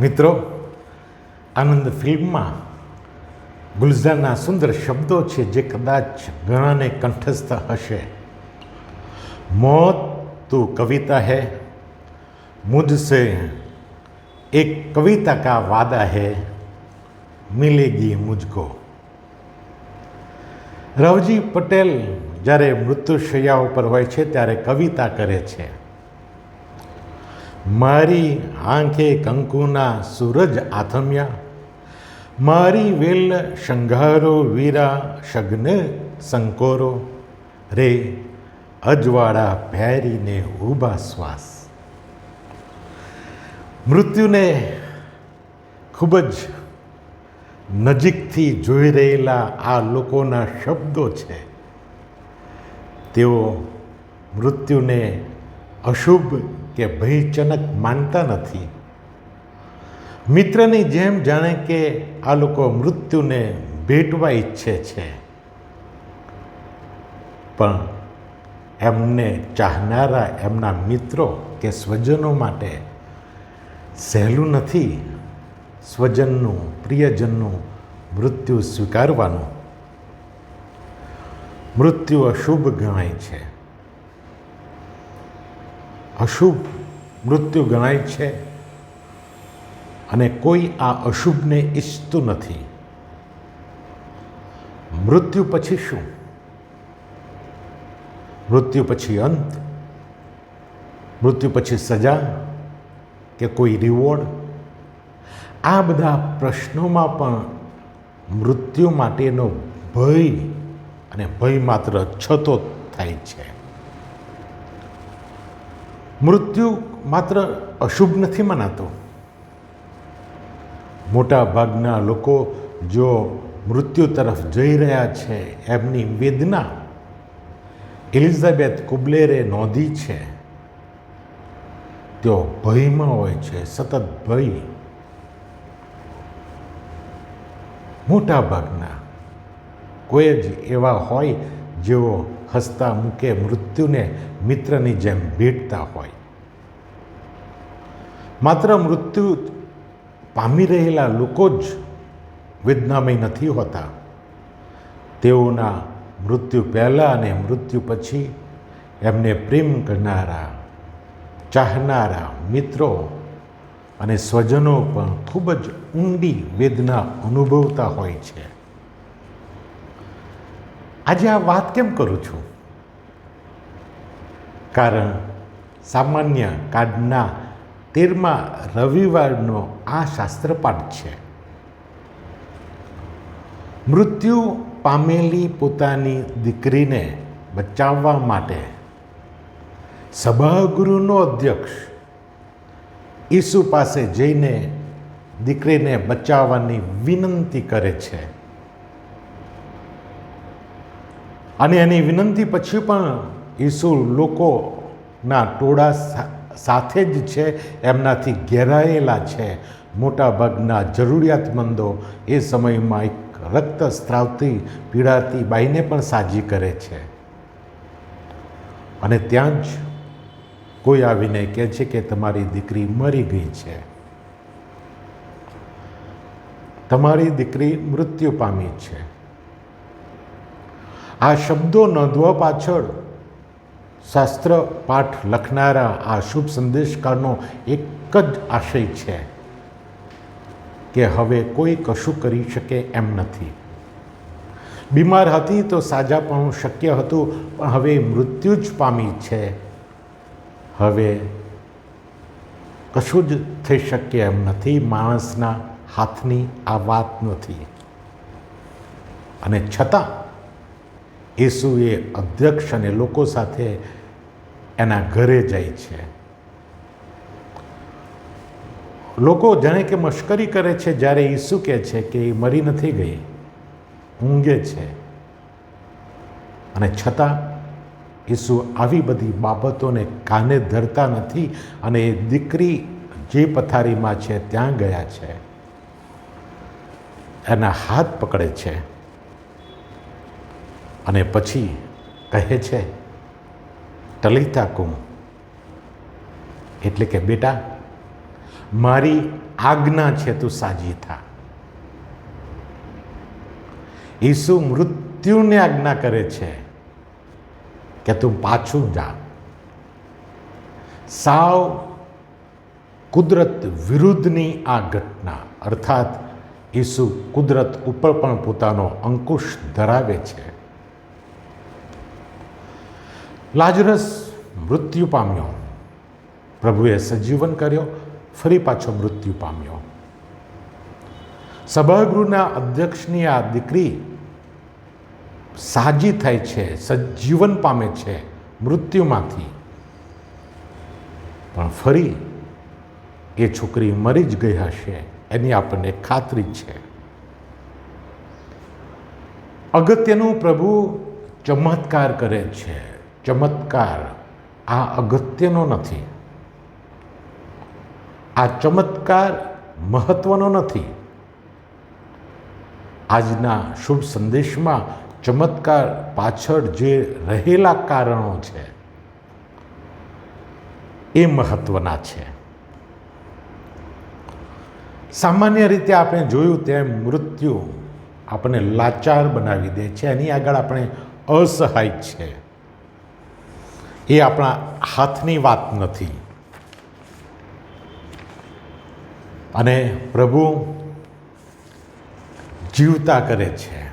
મિત્રો, આનંદ ફિલ્મમાં ગુલઝારના સુંદર શબ્દો છે જે કદાચ ઘણાને કંઠસ્થ હશે. મોત તું કવિતા હૈ, મુજસે એક કવિતા કા વાદા હૈ, મિલેગી મુજકો. રવજી પટેલ જ્યારે મૃત્યુશૈયા ઉપર હોય છે, ત્યારે કવિતા કરે છે. મારી આંખે કંકુના સૂરજ આથમ્યા. મારી વેલ શંઘારો વીરા શગ્ન સંકોરો. રે, અજવાળા પહેરીને ઊભા શ્વાસ. મૃત્યુને ખૂબ જ નજીકથી જોઈ રહેલા આ લોકોના શબ્દો છે. તેઓ મૃત્યુને અશુભ કે ભયજનક માનતા નથી. મિત્રની જેમ જાણે કે આ લોકો મૃત્યુને ભેટવા ઈચ્છે છે. પણ એમને ચાહનારા એમના મિત્રો કે સ્વજનો માટે સહેલું નથી સ્વજનનું, પ્રિયજનનું મૃત્યુ સ્વીકારવાનું. મૃત્યુ અશુભ ગણાય છે. અશુભ મૃત્યુ ગણાય છે. અને કોઈ આ અશુભને ઈચ્છતું નથી. મૃત્યુ પછી શું? મૃત્યુ પછી અંત? મૃત્યુ પછી સજા કે કોઈ રિવોર્ડ આ બધા પ્રશ્નોમાં પણ મૃત્યુ માટેનો ભય અને ભય માત્ર છતો થાય છે. મૃત્યુ માત્ર અશુભ નથી મનાતો. મોટા ભાગના લોકો જો મૃત્યુ તરફ જઈ રહ્યા છે, એમની વેદના એલિઝાબેથ કુબલેરે નોંધી છે. તેઓ ભયમાં હોય છે, સતત ભય. મોટા ભાગના કોઈ જ એવા હોય જેઓ હસતા મૂકે મૃત્યુને મિત્રની જેમ ભેટતા હોય. માત્ર મૃત્યુ પામી રહેલા લોકો જ વેદનામય નથી હોતા. તેઓના મૃત્યુ પહેલાં અને મૃત્યુ પછી એમને પ્રેમ કરનારા, ચાહનારા મિત્રો અને સ્વજનો પણ ખૂબ જ ઊંડી વેદના અનુભવતા હોય છે. આજે આ વાત કેમ કરું છું? કારણ સામાન્ય કાર્ડના તેરમાં રવિવારનો આ શાસ્ત્રપાઠ છે. મૃત્યુ પામેલી પોતાની દીકરીને બચાવવા માટે સભાગૃહનો અધ્યક્ષ ઈસુ પાસે જઈને દીકરીને બચાવવાની વિનંતી કરે છે. અને એની વિનંતી પછી પણ ઈસુ લોકોના ટોળા સાથે જ છે, એમનાથી ઘેરાયેલા છે. મોટાભાગના જરૂરિયાતમંદો એ સમયમાં એક રક્ત સ્ત્રાવતી પીડાતી બાઈને પણ સાજી કરે છે. અને ત્યાં જ કોઈ આવીને કહે છે કે તમારી દીકરી મરી ગઈ છે. તમારી દીકરી મૃત્યુ પામી છે. આ શબ્દો નોંધવા પાછળ શાસ્ત્ર પાઠ લખનારા આ શુભ સંદેશકારનો એક જ આશય છે કે હવે કોઈ કશું કરી શકે એમ નથી. બીમાર હતી તો સાજાપણું શક્ય હતું, પણ હવે મૃત્યુ જ પામી છે. હવે કશું જ થઈ શકે એમ નથી, માણસના હાથની આ વાત નથી. અને છતાં ઈસુએ અધ્યક્ષ અને લોકો સાથે એના ઘરે જાય છે. લોકો જાણે કે મશ્કરી કરે છે જ્યારે ઈસુ કહે છે કે એ મરી નથી ગઈ, ઊંઘે છે. અને છતાં ઈસુ આવી બધી બાબતોને કાને ધરતા નથી અને એ દીકરી જે પથારીમાં છે ત્યાં ગયા છે. એના હાથ પકડે છે. અને પછી કહે છે, ટલિતા કુમ. એટલે કે, બેટા, મારી આજ્ઞા છે તું સાજી થા. ઈસુ મૃત્યુને આજ્ઞા કરે છે કે, તું પાછું જા. સાવ કુદરત વિરુદ્ધની આ ઘટના, અર્થાત ઈસુ કુદરત ઉપર પણ પોતાનો અંકુશ ધરાવે છે. લાજરસ મૃત્યુ પામ્યો. પ્રભુએ સજીવન કર્યો, ફરી પાછો મૃત્યુ પામ્યો. સભાગૃહના અધ્યક્ષની આ દીકરી સાજી થાય છે, સજીવન પામે છે મૃત્યુમાંથી. પણ ફરી એ છોકરી મરી જ ગઈ હશે એની આપણને ખાતરી છે. અગત્યનું પ્રભુ ચમત્કાર કરે છે. ચમત્કાર આ અગત્યનો નથી. આ ચમત્કાર મહત્વનો નથી. આજના શુભ સંદેશમાં ચમત્કાર પાછળ જે રહેલા કારણો છે, એ મહત્વના છે. સામાન્ય રીતે આપણે જોયું તેમ મૃત્યુ આપણને લાચાર બનાવી દે છે, એની આગળ આપણે અસહાય છે. એ આપણા હાથની વાત નથી. અને પ્રભુ જીવતા કરે છે.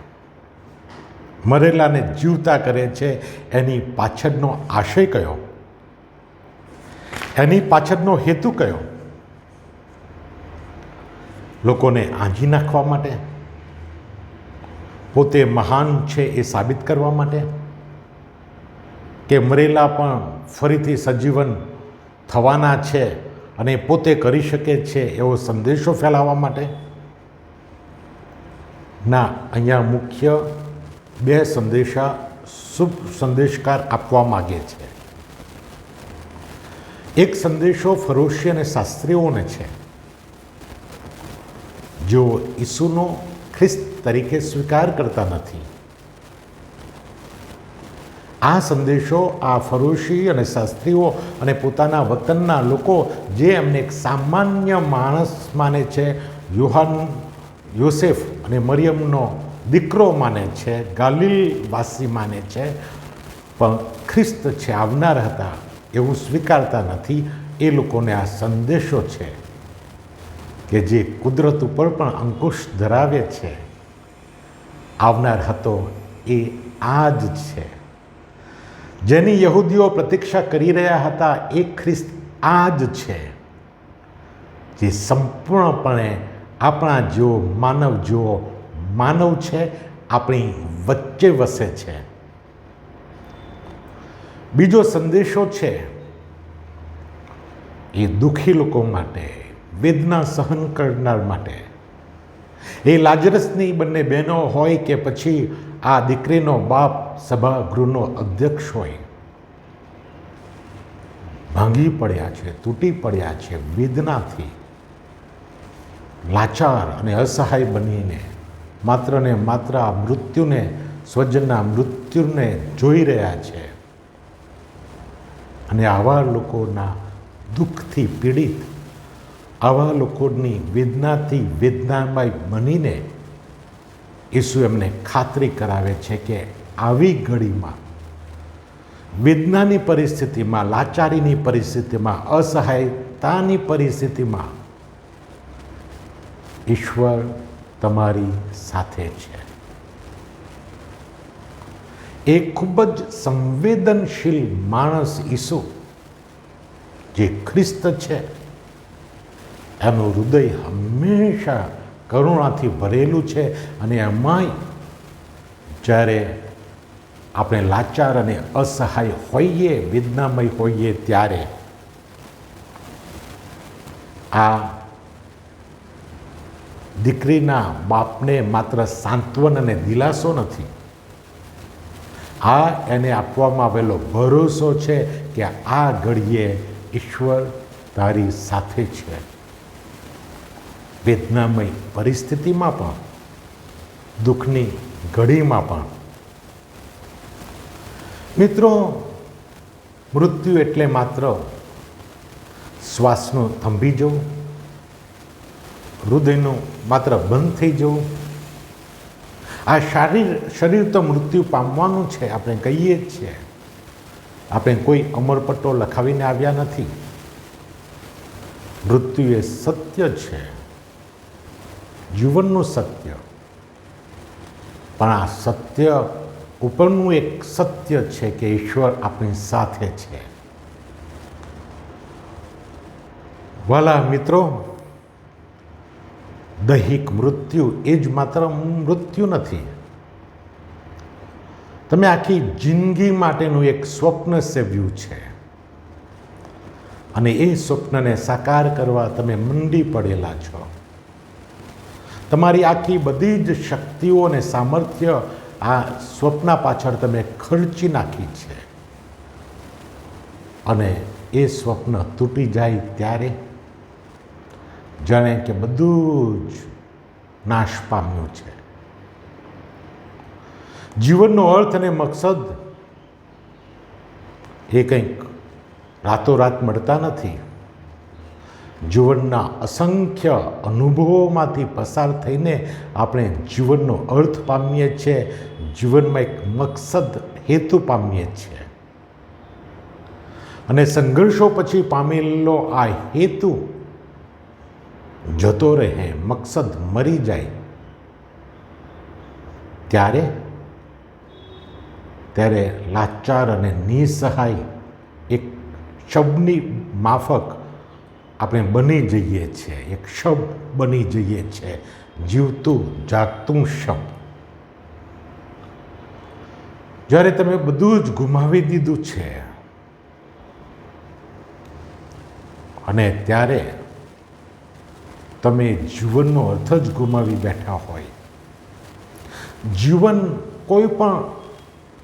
મરેલાને જીવતા કરે છે. એની પાછળનો આશય કયો? એની પાછળનો હેતુ કયો? લોકોને આંજી નાખવા માટે? પોતે મહાન છે એ સાબિત કરવા માટે? કે મરેલા પણ ફરીથી સજીવન થવાના છે અને પોતે કરી શકે છે એવો સંદેશો ફેલાવવા માટે? ના, અહીંયા મુખ્ય બે સંદેશા, શુભ સંદેશકાર આપવા માગે છે. એક સંદેશો ફરોશી અને શાસ્ત્રીઓને છે. જેઓ ઈસુનો ખ્રિસ્ત તરીકે સ્વીકાર કરતા નથી. આ સંદેશો, આ ફરોશી અને શાસ્ત્રીઓ અને પોતાના વતનના લોકો જે એમને એક સામાન્ય માણસ માને છે, યુહાન, યોસેફ અને મરિયમનો દીકરો માને છે, ગાલિલવાસી માને છે, પણ ખ્રિસ્ત છે, આવનાર હતા, એવું સ્વીકારતા નથી, એ લોકોને આ સંદેશો છે કે જે કુદરત ઉપર પણ અંકુશ ધરાવે છે. આવનાર હતો એ આ જ છે. જેની યહૂદીઓ પ્રતીક્ષા કરી રહ્યા હતા, એ ખ્રિસ્ત આ જ છે, જે સંપૂર્ણપણે આપણા જેવો માનવ જેવો માનવ છે, આપણી વચ્ચે વસે છે. બીજો સંદેશો છે, એ દુઃખી લોકો માટે, વેદના સહન કરનાર માટે એ લાજરસની બંને બહેનો હોય કે પછી આ દીકરીનો બાપ સભાગૃહનો અધ્યક્ષ હોય. ભાંગી પડ્યા છે, તૂટી પડ્યા છે, વેદનાથી લાચાર અને અસહાય બનીને માત્ર ને માત્ર આ મૃત્યુને, સ્વજનના મૃત્યુને જોઈ રહ્યા છે. અને આવા લોકોના દુઃખથી પીડિત આવા લોકોની વેદનાથી વેદનામય બનીને ઈસુ એમને ખાતરી કરાવે છે કે આવી ઘડીમાં વેદનાની પરિસ્થિતિમાં, લાચારીની પરિસ્થિતિમાં, અસહાયતાની પરિસ્થિતિમાં ઈશ્વર તમારી સાથે છે. એ ખૂબ જ સંવેદનશીલ માણસ ઈસુ જે ખ્રિસ્ત છે. એનું હૃદય હંમેશા કરુણાથી ભરેલું છે અને એમાંય જ્યારે આપણે લાચાર અને અસહાય હોઈએ, વેદનામય હોઈએ ત્યારે આ દીકરીના બાપને માત્ર સાંત્વન અને દિલાસો નથી, આ એને આપવામાં આવેલો ભરોસો છે કે આ ઘડીએ ઈશ્વર તારી સાથે છે. વેદનામય પરિસ્થિતિમાં પણ, દુઃખની ઘડીમાં પણ. મિત્રો, મૃત્યુ એટલે માત્ર શ્વાસનું થંભી જવું, હૃદયનું માત્ર બંધ થઈ જવું. આ શારીર, શરીર તો મૃત્યુ પામવાનું છે, આપણે કહીએ જ છીએ. આપણે કોઈ અમરપટ્ટો લખાવીને આવ્યા નથી. મૃત્યુ એ સત્ય છે. જીવનનું સત્ય. પણ આ સત્ય ઉપરનું એક સત્ય છે કે ઈશ્વર આપણી સાથે છે. વાલા મિત્રો, દૈહિક મૃત્યુ એ જ માત્ર મૃત્યુ નથી. તમે આખી જિંદગી માટેનું એક સ્વપ્ન સેવ્યું છે. અને એ સ્વપ્નને સાકાર કરવા તમે મંડી પડેલા છો. તમારી આખી બધી જ શક્તિઓ અને સામર્થ્ય આ સ્વપ્ન પાછળ તમે ખર્ચી નાખી છે. અને એ સ્વપ્ન તૂટી જાય ત્યારે જાણે કે બધું જ નાશ પામ્યું છે. જીવનનો અર્થ અને મકસદ એ કંઈક રાતોરાત મળતા નથી. જીવનના અસંખ્ય અનુભવોમાંથી પસાર થઈને આપણે જીવનનો અર્થ પામીએ છીએ. જીવનમાં એક મકસદ હેતુ પામીએ છીએ. અને સંઘર્ષો પછી પામેલો આ હેતુ જતો રહે, મકસદ મરી જાય. ત્યારે? ત્યારે લાચાર અને નિસહાય એક શબની માફક આપણે બની જઈએ છીએ. એક શબ બની જઈએ છીએ. જીવતું, જાગતું શબ. જ્યારે તમે બધું જ ગુમાવી દીધું છે, અને ત્યારે તમે જીવનનો અર્થ જ ગુમાવી બેઠા હોય. જીવન કોઈ પણ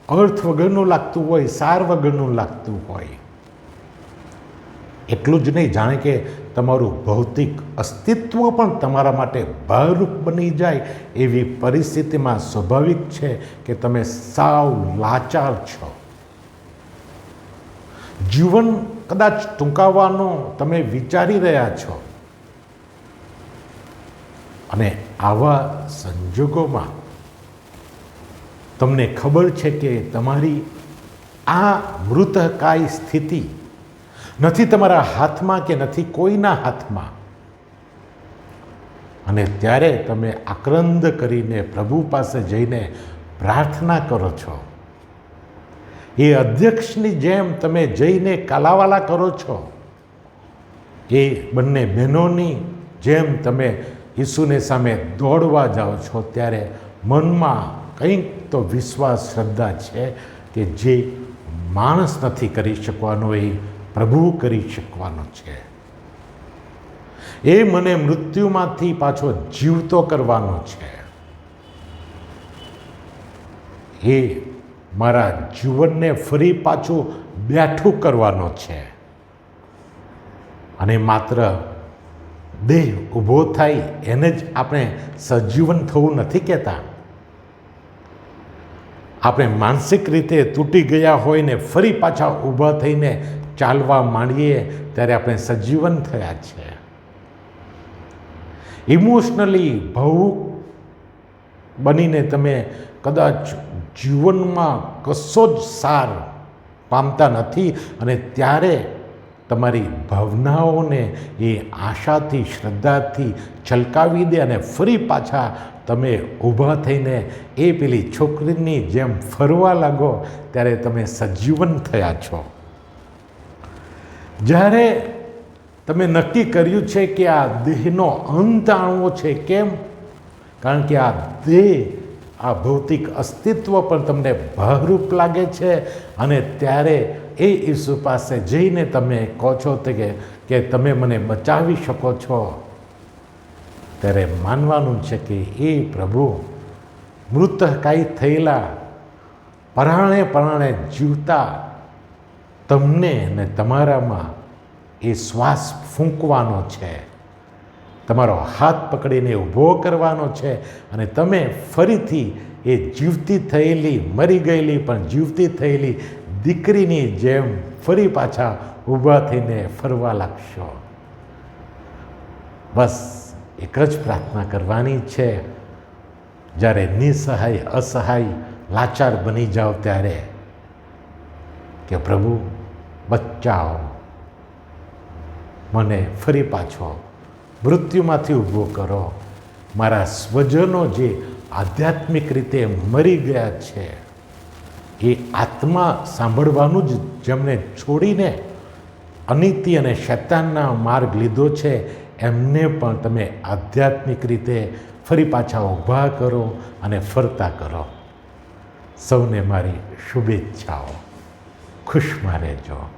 અર્થ વગરનું લાગતું હોય, સાર વગરનું લાગતું હોય એટલું જ નહીં, જાણે કે તમારું ભૌતિક અસ્તિત્વ પણ તમારા માટે ભારરૂપ બની જાય એવી પરિસ્થિતિમાં સ્વાભાવિક છે કે તમે સાવ લાચાર છો. જીવન કદાચ ટૂંકાવવાનો તમે વિચારી રહ્યા છો. અને આવા સંજોગોમાં તમને ખબર છે કે તમારી આ મૃતકાય સ્થિતિ નથી તમારા હાથમાં કે નથી કોઈના હાથમાં. અને ત્યારે તમે આક્રંદ કરીને પ્રભુ પાસે જઈને પ્રાર્થના કરો છો. એ અધ્યક્ષની જેમ તમે જઈને કાલાવાલા કરો છો. એ બંને બહેનોની જેમ તમે ઈસુને સામે દોડવા જાઓ છો ત્યારે મનમાં કંઈક તો વિશ્વાસ, શ્રદ્ધા છે કે જે માણસ નથી કરી શકવાનો એ પ્રભુ કરી શકવાનો છે. એ મને મૃત્યુમાંથી પાછો જીવતો કરવાનો છે. એ મારા જીવનને ફરી પાછું બેઠું કરવાનો છે. અને માત્ર દેહ ઊભો થાય એને જ આપણે સજીવન થવું નથી કહેતા. આપણે માનસિક રીતે તૂટી ગયા હોય ને ફરી પાછા ઊભા થઈને ચાલવા માંડીએ ત્યારે આપણે સજીવન થયા છે. ઇમોશનલી ભાવુક બનીને તમે કદાચ જીવનમાં કશો જ સાર પામતા નથી અને ત્યારે તમારી ભાવનાઓને એ આશાથી, શ્રદ્ધાથી છલકાવી દે અને ફરી પાછા તમે ઊભા થઈને એ પેલી છોકરીની જેમ ફરવા લાગો ત્યારે તમે સજીવન થયા છો. જ્યારે તમે નક્કી કર્યું છે કે આ દેહનો અંત આણવો છે, કેમ? કારણ કે આ દેહ, આ ભૌતિક અસ્તિત્વ પણ તમને ભારૂપ લાગે છે અને ત્યારે એ ઈસુ પાસે જઈને તમે કહો છો કે કે તમે મને બચાવી શકો છો. ત્યારે માનવાનું છે કે એ પ્રભુ મૃતકાય થયેલા, પરાણે પરાણે જીવતા તમને ને તમારામાં એ શ્વાસ ફૂંકવાનો છે. તમારો હાથ પકડીને ઊભો કરવાનો છે અને તમે ફરીથી એ જીવતી થયેલી, મરી ગયેલી, પણ જીવતી થયેલી દીકરીની જેમ ફરી પાછા ઊભા થઈને ફરવા લાગશો. બસ એક જ પ્રાર્થના કરવાની છે. જ્યારે નિસહાય, અસહાય લાચાર બની જાઓ ત્યારે કે પ્રભુ બચાવો મને ફરી પાછો મૃત્યુમાંથી ઊભો કરો. મારા સ્વજનો જે આધ્યાત્મિક રીતે મરી ગયા છે, એ આત્મા સાંભળવાનું જ જેમને છોડીને અનીતિ અને શૈતાનના માર્ગ લીધો છે, એમને પણ તમે આધ્યાત્મિક રીતે ફરી પાછા ઊભા કરો અને ફરતા કરો. સૌને મારી શુભેચ્છાઓ. ખુશમાં રહેજો